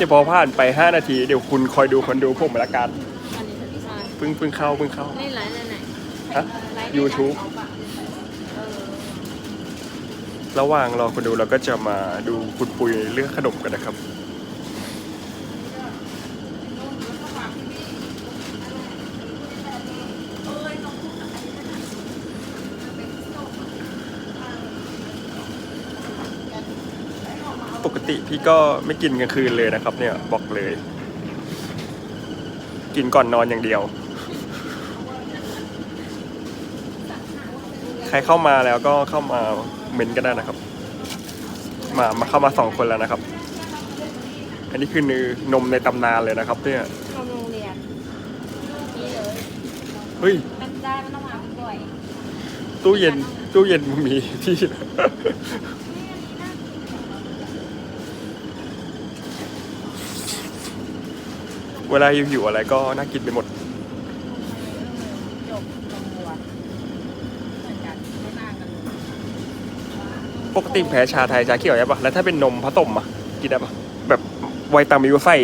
จะพอผ่านไป 5 นาที เดี๋ยวคุณคอยดูคนดูผมละกันอันนี้ใช่เพิ่งเพิ่งเข้าเพิ่งเข้า นี่ไลฟ์ในไหนฮะไลฟ์ใน YouTube เออระหว่างรอคนดูเราก็จะมาดูคุณปุยเลือกขนมกันนะครับ ปกติพี่ก็ไม่กินกลางคืนเลยนะครับ เนี่ยบอกเลย กินก่อนนอนอย่างเดียว ใครเข้ามาแล้วก็เข้ามาเม้นต์กันได้นะครับ มามาเข้ามาสองคนแล้วนะครับ อันนี้คือนมในตำนานเลยนะครับ เนี่ยนมโรงเรียนนี่เลยเฮ้ย มันได้มันต้องมาด้วยตู้เย็นตู้เย็นมีที่ เวลาหิวๆอะไรก็น่ากินไปหมด จบนมวัวเหมือนกันไม่ต่างกันเลยปกติแพ้ชาไทยชาเขียวใช่ปะแล้วถ้าเป็นนมผสมอะกินได้ปะแบบไวตามิลใส่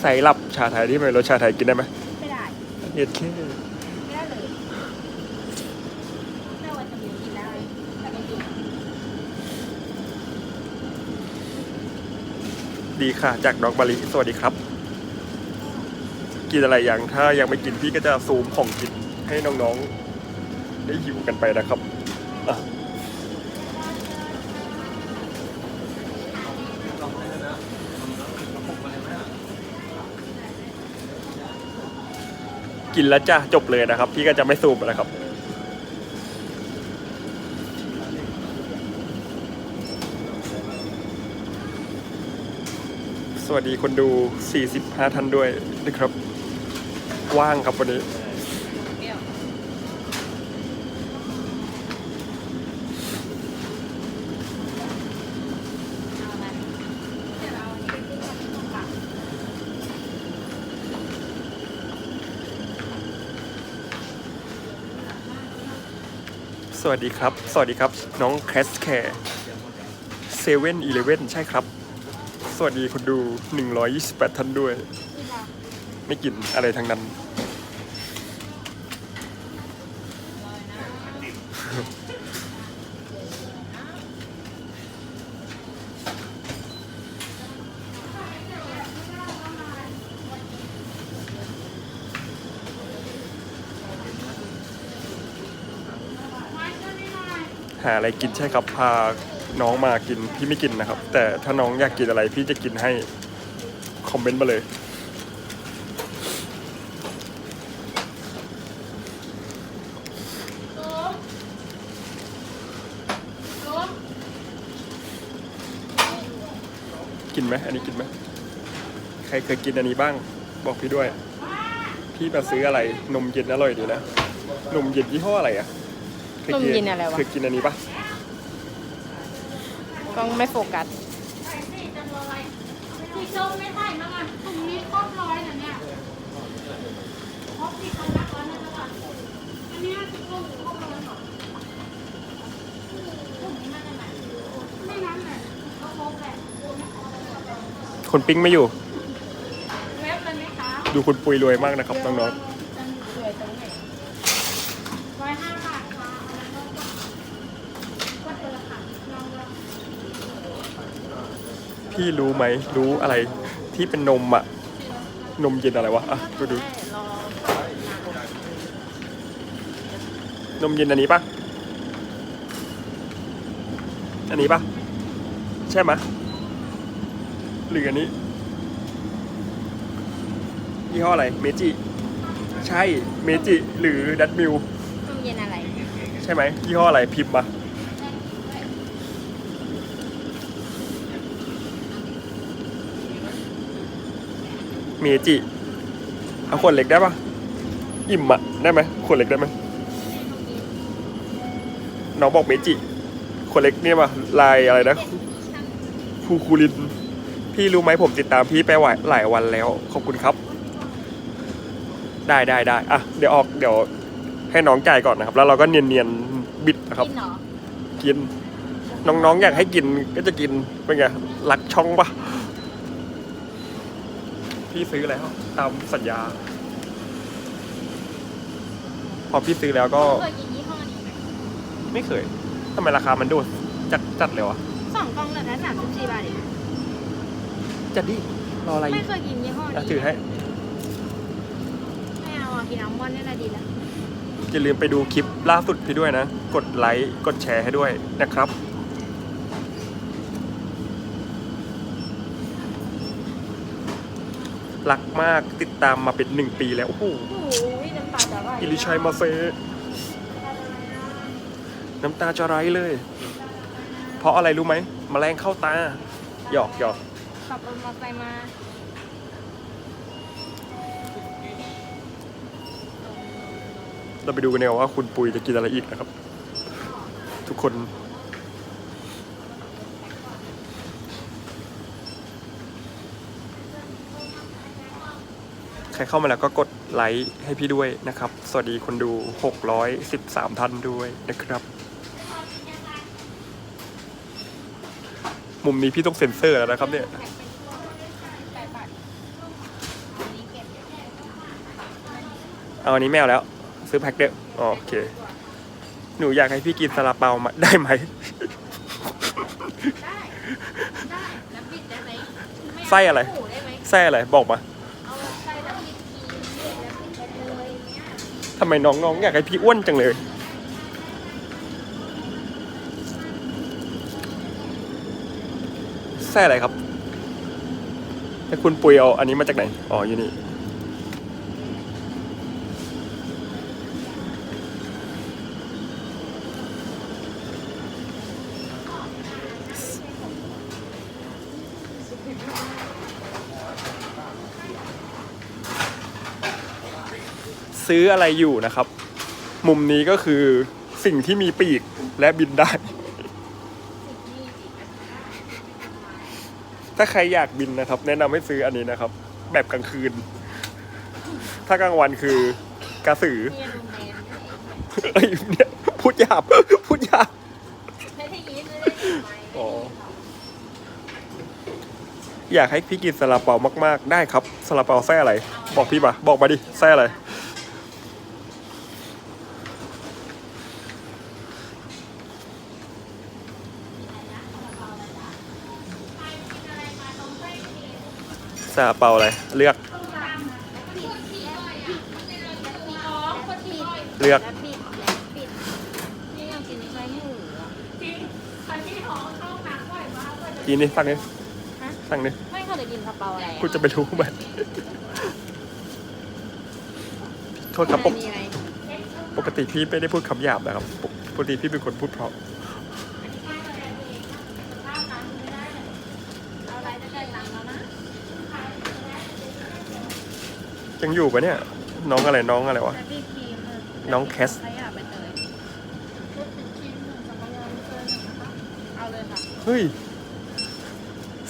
ใส่รับชาไทยที่เป็นรสชาไทยกินได้ไหมไม่ได้ เย็ดแค่ไม่ได้เลยแม่ว่าจะมีกินได้แต่ไม่กินดีค่ะ จากน้องบาลิสวัสดีครับ กินอะไรอย่างถ้ายังไม่กินพี่ก็จะซูมของกินให้น้องๆ ได้หิวกันไปนะครับอะกินแล้วจ้ะจบเลยนะครับ พี่ก็จะไม่ซูมนะครับสวัสดีคนดู 45 ท่านด้วยนะครับ กว่างครับวันนี้สวัสดีครับ สวัสดีครับ น้องแคสแคร์เซเว่นอีเลเว่นใช่ครับ สวัสดีคนดู 128 ท่านด้วยที่เรา ไม่กินอะไรทั้งนั้น หาอะไรกินใช่ครับพาน้องมากินพี่ไม่กินนะครับ แต่ถ้าน้องอยากกินอะไรพี่จะกินให้ คอมเมนต์มาเลย ไหมอันนี้กินไหมใครเคยกินอันนี้บ้าง บอกพี่ด้วย พี่มาซื้ออะไรนมเย็นอร่อยดีนะนมเย็นยี่ห้ออะไรอะคนมเย็นอะไรวะ เคยกินอันนี้ปะกล้องไม่โฟกัสสีส้มไม่ใส่มาก่อนตรงนี้ครบร้อยนะเนี่ยครบที่เขารักร้อยนะก่อนอันเนี้ยสีส้มครบร้อยเหรอพวกนี้มาจากไหนไม่นั้นแหละเขาครบแหละ คนปิ้งไม่อยู่ เว็บเลยไหมคะดูคุณปุยรวยมากนะครับน้องสวยตรงไหนร้อยห้าบาทค่ะก็เจอค่ะลองลองๆพี่รู้ไหมรู้อะไรที่เป็นนมอะนมเย็นอะไรวะอะดูดูรอนมเย็นอันนี้ปะอันนี้ปะใช่ไหมะ หรืออันนี้ยี่ห้ออะไรเมจิใช่เมจิหรือดัตมิลนมเย็นอะไรใช่ไหมยี่ห้ออะไรพิมพ์มาเมจิเอาขวดเล็กได้ปะอิ่มอะได้ไหมขวดเล็กได้ไหมน้องบอกเมจิขวดเล็กเนี่ยมาลายอะไรนะคูคูลิน พี่รู้ไหมผมติดตามพี่ไปหลายหลายวันแล้ว ขอบคุณครับ ได้ได้ได้อะเดี๋ยวออกเดี๋ยวให้น้องจ่ายก่อนนะครับ แล้วเราก็เนียนๆบิดนะครับ กินเหรอกิน น้องๆอยากให้กินก็จะกินเป็นไงรักช่องปะพี่ซื้อแล้ว ตามสัญญา พอพี่ซื้อแล้วก็เคยกินยี่ห้อนี้ไหมไม่เคยทำไมราคามันโดดจัดจัดเลยวะสองกล่องเหลือแค่สามสิบสี่บาทเอง จัดดิรออะไรไม่เคยกินยี่ห้ออะนี้ถือให้ไม่เอาอะกินอัลมอนด์นี่แหละดีแล้วอย่าลืมไปดูคลิปล่าสุดพี่ด้วยนะ กดไลค์กดแชร์ให้ด้วยนะครับ รักมากติดตามมาเป็นหนึ่งปีแล้ว โอ้โหโอ้ยน้ำตาจะไหลอิลิชัยมาเซ น้ำตาจะไหลเลย เพราะอะไรรู้ไหมแมลงเข้าตาหยอกหยอก ขับรถมอเตอร์ไซค์มาเราไปดูกันเนีกว่ยว่าคุณปุยจะกินอะไรอีกนะครับ ทุกคน ใครเข้ามาแล้วก็กดไลค์ให้พี่ด้วยนะครับ สวัสดีคนดู 613ท่านด้วยนะครับ มุมนี้พี่ต้องเซ็นเซอร์แล้วนะครับเนี่ยแปดบาทอันนี้เก็บ เอาอันนี้แมวแล้ว ซื้อแพ็คเดียวอ๋อโอเค หนูอยากให้พี่กินซาลาเปามาได้ไหม ได้ได้น้ำบิดได้ไหมม่เาไส้อะไร หมูได้ไหมแซ่อะไรบอกมาเอาไส้น้ำบิดครีมน้ำบิดไปเลยอย่างเงี้ยทำไมน้องๆอยากให้พี่อ้วนจังเลย แซ่อะไรครับให้คุณปุยเอาอันนี้มาจากไหน อ๋ออยู่นี่ ซื้ออะไรอยู่นะครับ มุมนี้ก็คือสิ่งที่มีปีกและบินได้ ถ้าใครอยากบินนะครับ แนะนำให้ซื้ออันนี้นะครับ แบบกลางคืน ถ้ากลางวันคือกระสือเมียโรงแรมเอ้ยเนี่ยพูดหยาบพูดหยาบไม่ได้ยินไม่ได้ยินไหมอ๋ออยากให้พี่กินซาลาเปามาก ๆ ได้ครับซาลาเปาไส้อะไร บอกพี่ปะบอกมาดิไส้อะไร ซาลาเปาอะไร เลือก เลือกแล้วปิดแล้วปิดนี่ยังกินไส้หมูอะจริงตอนที่ท้องเข้าหนักบ่อยมากเลยกินนี่สั่งนี่ฮะสั่งนี่ไม่เคยกินกระเป๋าอะไรอะกูจะไปรู้ไหมโทษครับปกมีอะไรปกติพี่ไม่ได้พูดคำหยาบนะครับ ปกปกติพี่เป็นคนพูดเพราะ เอาอะไรจะได้ตังค์แล้วนะ ยังอยู่ปะเนี่ย น้องอะไรน้องอะไรวะ แต่พี่ครีมเออน้องแคส ขยะไปเตยชุดสีครีมหนึ่งสัมภาระไม่เกินหนึ่งนะคะเอาเลยค่ะ เฮ้ย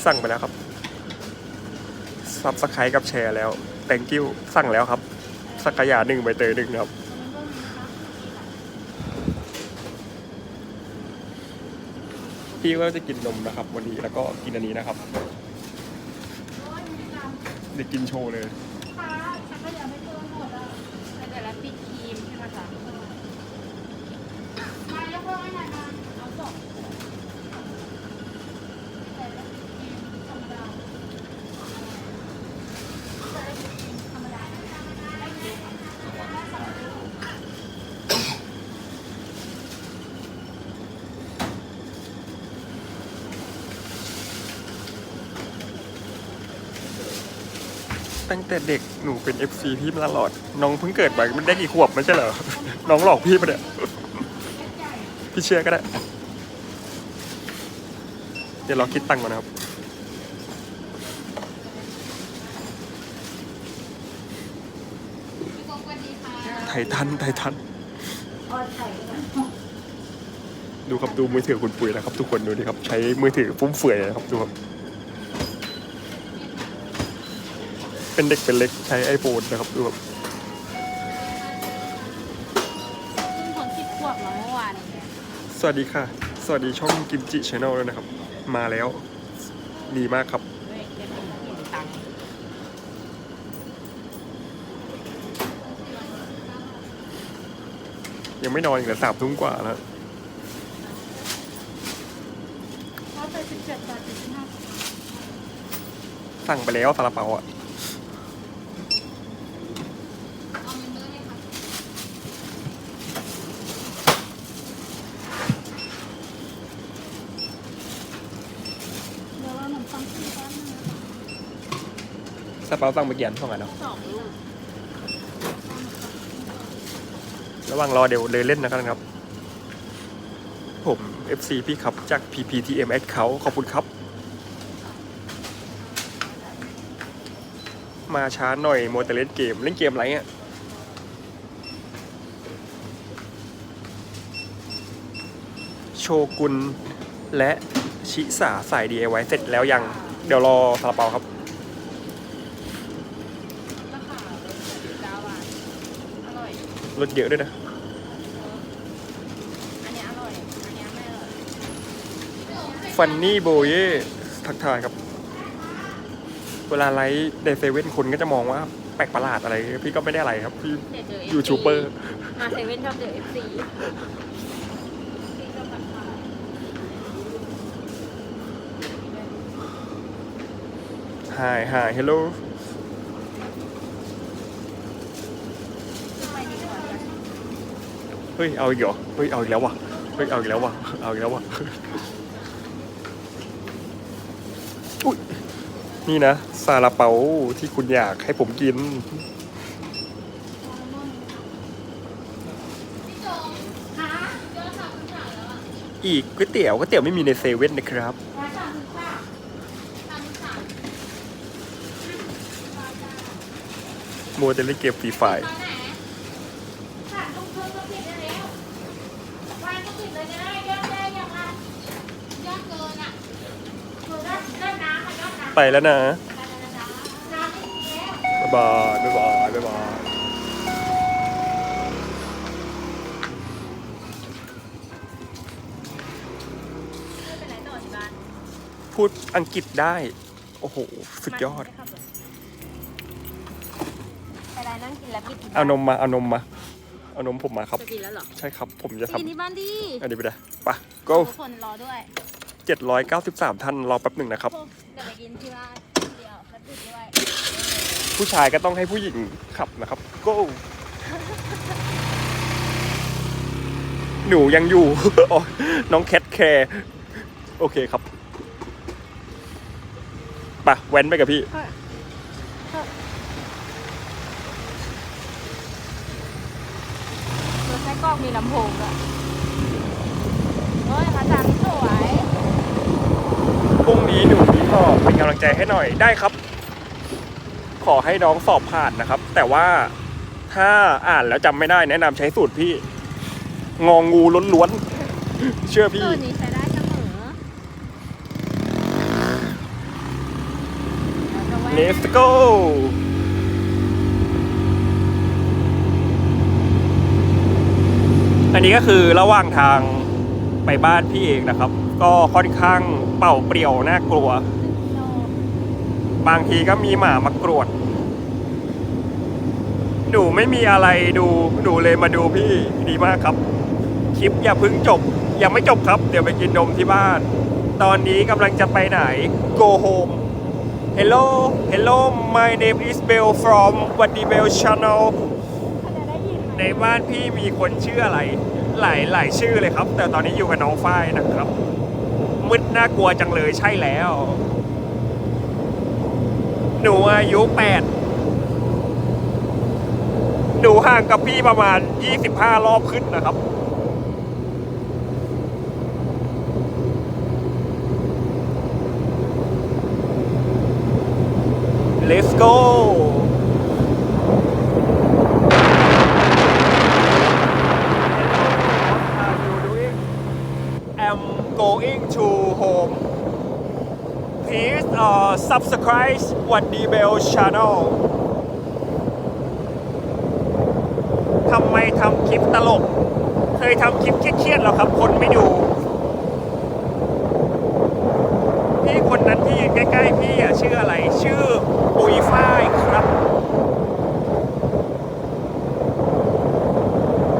สั่งไปแล้วครับซับสไครต์กับแชร์แล้ว thank you สั่งแล้วครับ สักกายาหนึ่งใบเตยหนึ่งครับ พี่ก็จะกินนมนะครับ วันนี้แล้วก็กินอันนี้นะครับ เดี๋ยวกินโชว์เลย ค่ะฉันก็ยังไม่เจอหมดอะ แต่ละปิดครีมใช่ไหมคะ มายกเลิกให้หน่อยมา เอาสอง แต่ละทีมธรรมดาธรรมดา ตั้งแต่เด็กหนูเป็น FC พี่มาตลอด น้องเพิ่งเกิดมามันได้กี่ขวบไม่ใช่เหรอ น้องหลอกพี่ปะเนี่ยพี่เชื่อก็ได้ เดี๋ยวเราคิดตังค์ก่อนนะครับ ไททัน ไททัน ดูครับดูมือถือคุณปุ๋ยนะครับ ทุกคนดูดิครับ ใช้มือถือฟุ่มเฟือยนะครับดูครับ เป็นเด็กเป็นเล็กใช้ไอโฟนนะครับดูแบบคราเสวัสดีค่ะ สวัสดีช่องกิมจิชาแนลด้วยนะครับ มาแล้วดีมากครับยังไม่นอนอีกเหรอสามทุ่มกว่าแล้วสั่งไปแล้วซาลาเปาอะ เปาสั่งไปเกี่อันสองอันเนาะสองลูกระหว่างรอเดี๋ยวเลยเล่นนะครับ ผม FC พี่ครับจาก PPTM Ad เขาขอบคุณครับ มาช้าหน่อยโมวแต่เล่นเกม เล่นเกมอะไรอะโชกุนและชิสาใส่ DIY เสร็จแล้วยัง เดี๋ยวรอซาลาเปาครับ ราคาสิบเก้าบาท อร่อย รถเยอะด้วยนะ อันนี้อร่อย อันนี้ไม่อร่อยฟันนี่โบเย่ทักทายครับ เวลาไลฟ์ในเซเว่นคนก็จะมองว่าแปลกประหลาดอะไร พี่ก็ไม่ได้อะไรครับ พี่เดี๋ยวเจอ FC ยูทูบเบอร์ มาเซเว่นชอบเจอเอฟซีฮายฮายเฮลโล ไปดีกว่า เฮ้ยเอาอีกเหรอเฮ้ยเอาอีกแล้วว่ะเฮ้ยเอาอีกแล้วว่ะเอาอีกแล้วว่ะอุ้ยนี่นะซาลาเปาที่คุณอยากให้ผมกินอีกก๋วยเตี๋ยวก๋วยเตี๋ยวไม่มีในเซเว่นนะครับมสิบสามสามสิบสามโมเลเล่นเกมฟรีไฟตอนไหนสามทุ่มครึ่งก็ปิดได้แล้ววันก็ปิดเลยจะได้ยอดได้ยังอะยอดเกินอะคือได้ได้น้ำค่ะยอดน้ำ ไปแล้วนะน้ำไม่มีแล้วบ๊ายบายบ๊ายบายบ๊ายบายไม่เป็นไรต่อที่บ้านพูดอังกฤษได้ โอ้โห สุดยอดไปไรนั่งกินแล้วปิดที่บ้เอานมมา เอานมมา เอานมผมมาครับ จะกินแล้วเหรอใช่ครับ ผมจะไปทำกินที่บ้านดิอันนี้ไปเลยไปะ go ทุกคนรอด้วย 793 ท่านรอแป๊บหนึ่งนะครับ เดี๋ยวไปกินที่บ้านเดี๋ยวแล้วปิดด้วยผู้ชายก็ต้องให้ผู้หญิงขับนะครับ go หนูยังอยู่ อ๋อน้องแคทแคร์โอเคครับไปะแว้นไปกับพี่ รถไส้กรอกมีลำโพงด้วยเฮ้ยพระจันทร์สวยพ รุ่งนี้หนูมีสอบเป็นกำลังใจให้หน่อยได้ครับ ขอให้น้องสอบผ่านนะครับ แต่ว่าถ้าอ่านแล้วจำไม่ได้แนะนำใช้สูตรพี่ งองงูล้วนๆเชื่อพี่ สูตรนี้ใช้ได้เสมอแล้วก็แว่น Let's go อันนี้ก็คือระหว่างทางไปบ้านพี่เองนะครับ ก็ค่อนข้างเป่าเปรี่ยวน่ากลัวโลบางทีก็มีหมามากรวดหนูไม่มีอะไรดูหนูเลยมาดูพี่ดีมากครับ คลิปอย่าเพึ่งจบ ยังไม่จบครับ เดี๋ยวไปกินนมที่บ้าน ตอนนี้กำลังจะไปไหน go home hello hello my name is Bell from วันดี Bell Channel เขาจะได้ยินไหมในบ้านพี่มีคนชื่ออะไร หลายหลายชื่อเลยครับ แต่ตอนนี้อยู่กับน้องฝ้ายนะครับมืด น่ากลัวจังเลยใช่แล้ว หนูอายุแปดหนูห่างกับพี่ประมาณ25รอบขึ้นนะครับ Let's go subscribe วันดีเบล Channel ทำไมทำคลิปตลก เคยทำคลิปเครียดๆแล้วครับ คนไม่ดูพี่คนนั้นที่ยืนใกล้ๆพี่อะชื่ออะไร ชื่อปุยฝ้ายครับ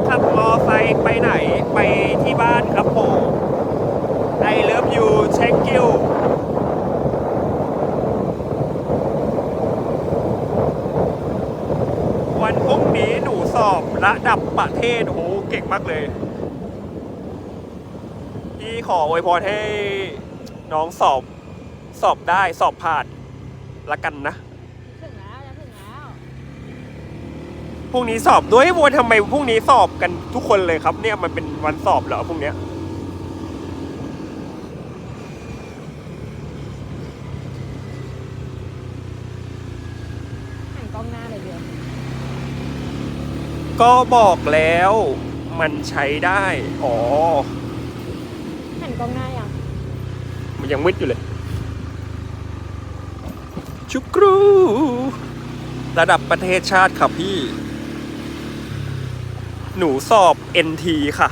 ขับมอไซค์ไปไหน ไปที่บ้านครับผม I love you thank you วันพรุ่งนี้หนูสอบระดับประ เทศโอ้โหเก่งมากเลยพี่ขออวยพรให้น้องสอบสอบได้สอบผ่านละกันนะถึงแล้วจะถึงแล้วพรุ่งนี้สอบด้วยวัวทำไมพรุ่งนี้สอบกันทุกคนเลยครับ เนี่ยมันเป็นวันสอบเหรอพรุ่งเนี้ย หันกล้องหน้าเลยเดียว ก็บอกแล้วมันใช้ได้ อ๋อ หันกล้องหน้ายังมันยังมืดอยู่เลย ชุกรู ระดับประเทศชาติครับพี่ หนูสอบ NT ค่ะ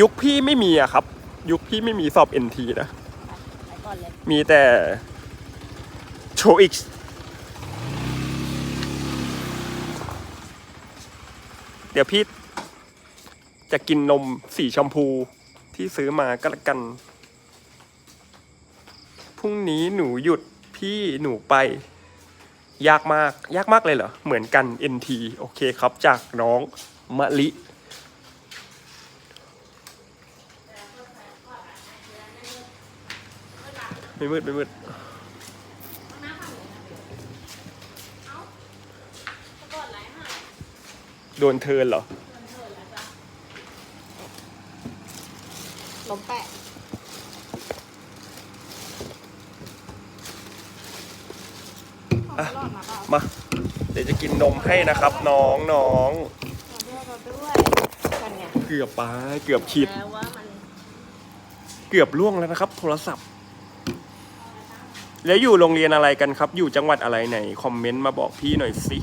ยุคพี่ไม่มีอะครับ ยุคพี่ไม่มีสอบ NT นะ ไปก่อนเลย มีแต่โชอิก เดี๋ยวพี่จะกินนมสีชมพูที่ซื้อมาก็แล้วกัน พรุ่งนี้หนูหยุดพี่หนูไป ยากมาก ยากมากเลยเหรอ เหมือนกัน NT โอเคครับจากน้องมะลิไม่มืดไม่มืด โดนเทิร์นเหรอลมแปะอะรอดมาเปล่ามา เดี๋ยวจะกินนมให้นะครับ น้องน้องรอด้วยรอด้วยกันไงเกือบไปเกือบขีดแล้วว่ามันเกือบล่วงแล้วนะครับ โทรศัพท์ แล้วอยู่โรงเรียนอะไรกันครับ อยู่จังหวัดอะไรไหน คอมเมนต์มาบอกพี่หน่อยสิ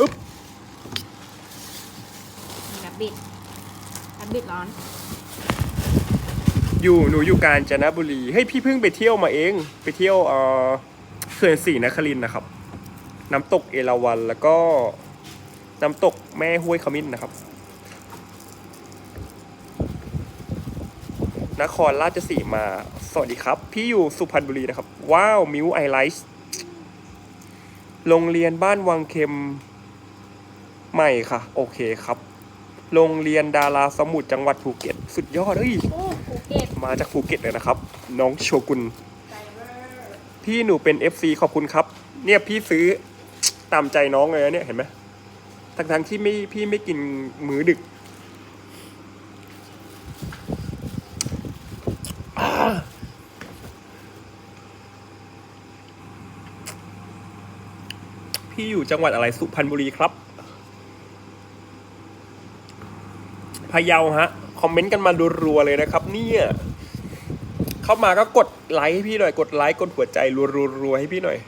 อึ๊บ มีนับบิดนับบิดร้อน อยู่หนูอยู่กาญจนบุรีเฮ้ยพี่เพิ่งไปเที่ยวมาเอง ไปเที่ยวเออเขื่อนศรีนครินนะครับ น้ำตกเอราวัณแล้วก็น้ำตกแม่ห้วยขมิ้นนะครับ นครราชสีมา สวัสดีครับ พี่อยู่สุพรรณบุรีนะครับ ว้าวมิวไอไลท์โรงเรียนบ้านวังเข็มใหม่ค่ะ โอเคครับ โรงเรียนดาราสมุทรจังหวัดภูเก็ต สุดยอดเอ้ย มาจากภูเก็ตเลยนะครับ น้องโชกุนพี่หนูเป็น FC ขอบคุณครับ เนี่ยพี่ซื้อตามใจน้องเลยนะเนี่ยเห็นไหมทั้งทั้งๆที่ไม่พี่ไม่กินมื้อดึกพี่อยู่จังหวัดอะไรสุพรรณบุรีครับพะเยาฮะ คอมเมนต์กันมารัวๆเลยนะครับ เนี่ย เข้ามาก็กดไลค์ให้พี่หน่อย กดไลค์กดหัวใจรัวๆให้พี่หน่อย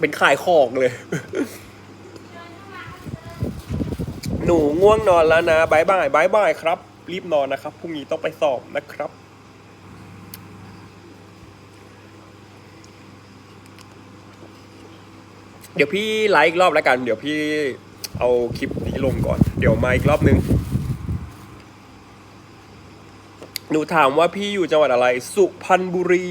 เป็นขายของเลย หนูง่วงนอนแล้วนะบายบายบายบายครับ รีบนอนนะครับพรุ่งนี้ต้องไปสอบนะครับเดี๋ยวพี่ไลค์อีกรอบแล้วกัน เดี๋ยวพี่ เอาคลิปนี้ลงก่อน เดี๋ยวมาอีกรอบนึง หนูถามว่าพี่อยู่จังหวัดอะไร สุพรรณบุรี